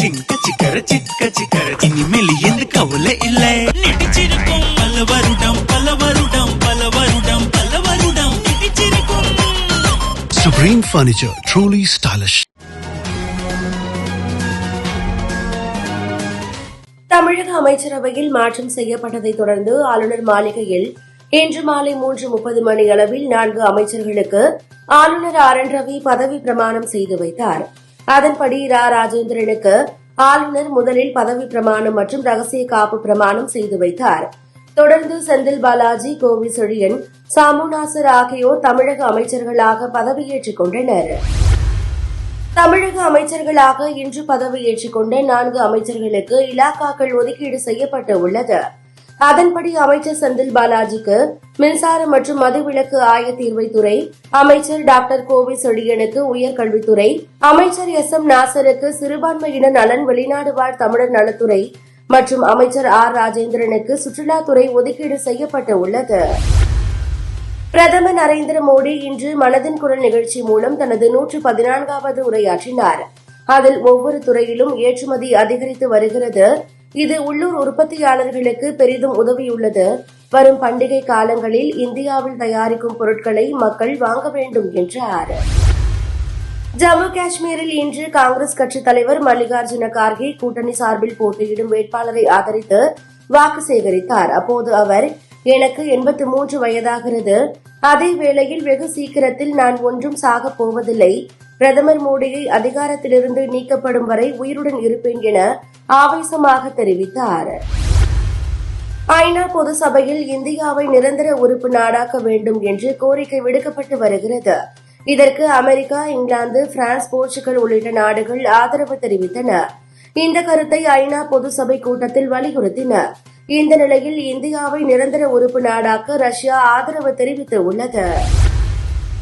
சிங்க சிக்கர சிக்க சிக்கர. இனிமேல் எந்த கவலை இல்ல. நடிச்சிருக்கும் பல வருடம் பல வருடம் பல வருடம் பல வருடம் நடிச்சிருக்கும். Supreme Furniture, truly stylish. தமிழக அமைச்சரவையில் மாற்றம் செய்யப்பட்டதை தொடர்ந்து ஆளுநர் மாளிகையில் இன்று மாலை மூன்று முப்பது மணி அளவில் நான்கு அமைச்சர்களுக்கு ஆளுநர் ஆர் என் ரவி பதவி பிரமாணம் செய்து வைத்தார். அதன்படி ரா. ராஜேந்திரனுக்கு ஆளுநர் முதலில் பதவி பிரமாணம் மற்றும் ரகசிய காப்பு பிரமாணம் செய்து வைத்தார். தொடர்ந்து செந்தில் பாலாஜி கோவி செழியன் சாமுநாசர் ஆகியோர் தமிழக அமைச்சர்களாக பதவியேற்றுக் கொண்டனர். தமிழக அமைச்சர்களாக இன்று பதவியேற்றுக் கொண்ட நான்கு அமைச்சர்களுக்கு இலாக்காக்கள் ஒதுக்கீடு செய்யப்பட்டு உள்ளது. அதன்படி அமைச்சர் செந்தில் பாலாஜிக்கு மின்சாரம் மற்றும் மதுவிலக்கு ஆயத்தீர்வைத்துறை அமைச்சர் டாக்டர் கோவி செழியனுக்கு உயர்கல்வித்துறை அமைச்சர் எஸ் எம் நாசருக்கு சிறுபான்மையின நலன் வெளிநாடு வாழ் தமிழர் நலத்துறை மற்றும் அமைச்சர் ஆர் ராஜேந்திரனுக்கு சுற்றுலாத்துறை ஒதுக்கீடு செய்யப்பட்டு உள்ளது பிரதமர் நரேந்திர மோடி இன்று மனதின் குரல் நிகழ்ச்சி மூலம் தனது நூற்று பதினான்காவது உரையாற்றினார். அதில் ஒவ்வொரு துறையிலும் ஏற்றுமதி அதிகரித்து வருகிறது. இது உள்ளூர் உற்பத்தியாளர்களுக்கு பெரிதும் உதவியுள்ளது. வரும் பண்டிகை காலங்களில் இந்தியாவில் தயாரிக்கும் பொருட்களை மக்கள் வாங்க வேண்டும் என்றார் ஜம்மு காஷ்மீரில் இன்று காங்கிரஸ் கட்சித் தலைவர் மல்லிகார்ஜுன கார்கே கூட்டணி சார்பில் போட்டியிடும் வேட்பாளரை ஆதரித்து வாக்கு சேகரித்தார். அப்போது அவர் எனக்கு எண்பத்தி மூன்று வயதாகிறது. அதே வேளையில் வெகு சீக்கிரத்தில் நான் ஒன்றும் சாகப் போவதில்லை. பிரதமர் மோடியை அதிகாரத்திலிருந்து நீக்கப்படும் வரை உயிருடன் இருப்பேன் என ஆவேசமாக தெரிவித்தார். ஐநா பொது சபையில் இந்தியாவை நிரந்தர உறுப்பு நாடாக்க வேண்டும் என்று கோரிக்கை விடுக்கப்பட்டு வருகிறது. இதற்கு அமெரிக்கா இங்கிலாந்து பிரான்ஸ் போர்ச்சுகல் உள்ளிட்ட நாடுகள் ஆதரவு தெரிவித்தன. இந்த கருத்தை ஐநா பொது சபை கூட்டத்தில் வலியுறுத்தின. இந்த நிலையில் இந்தியாவை நிரந்தர உறுப்பு நாடாக்க ரஷ்யா ஆதரவு தெரிவித்து உள்ளது.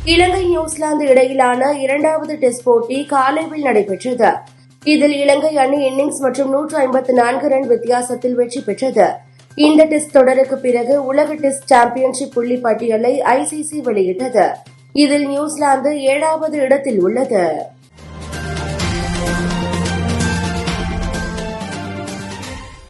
இலங்கை நியூசிலாந்து இடையிலான இரண்டாவது டெஸ்ட் போட்டி காலைவில் நடைபெற்றது. இதில் இலங்கை அணி இன்னிங்ஸ் மற்றும் நூற்று ஐம்பத்து நான்கு ரன் வித்தியாசத்தில் வெற்றி பெற்றது. இந்த டெஸ்ட் தொடருக்கு பிறகு உலக டெஸ்ட் சாம்பியன்ஷிப் புள்ளி பட்டியலை ஐசிசி வெளியிட்டது. இதில் நியூசிலாந்து ஏழாவது இடத்தில் உள்ளது.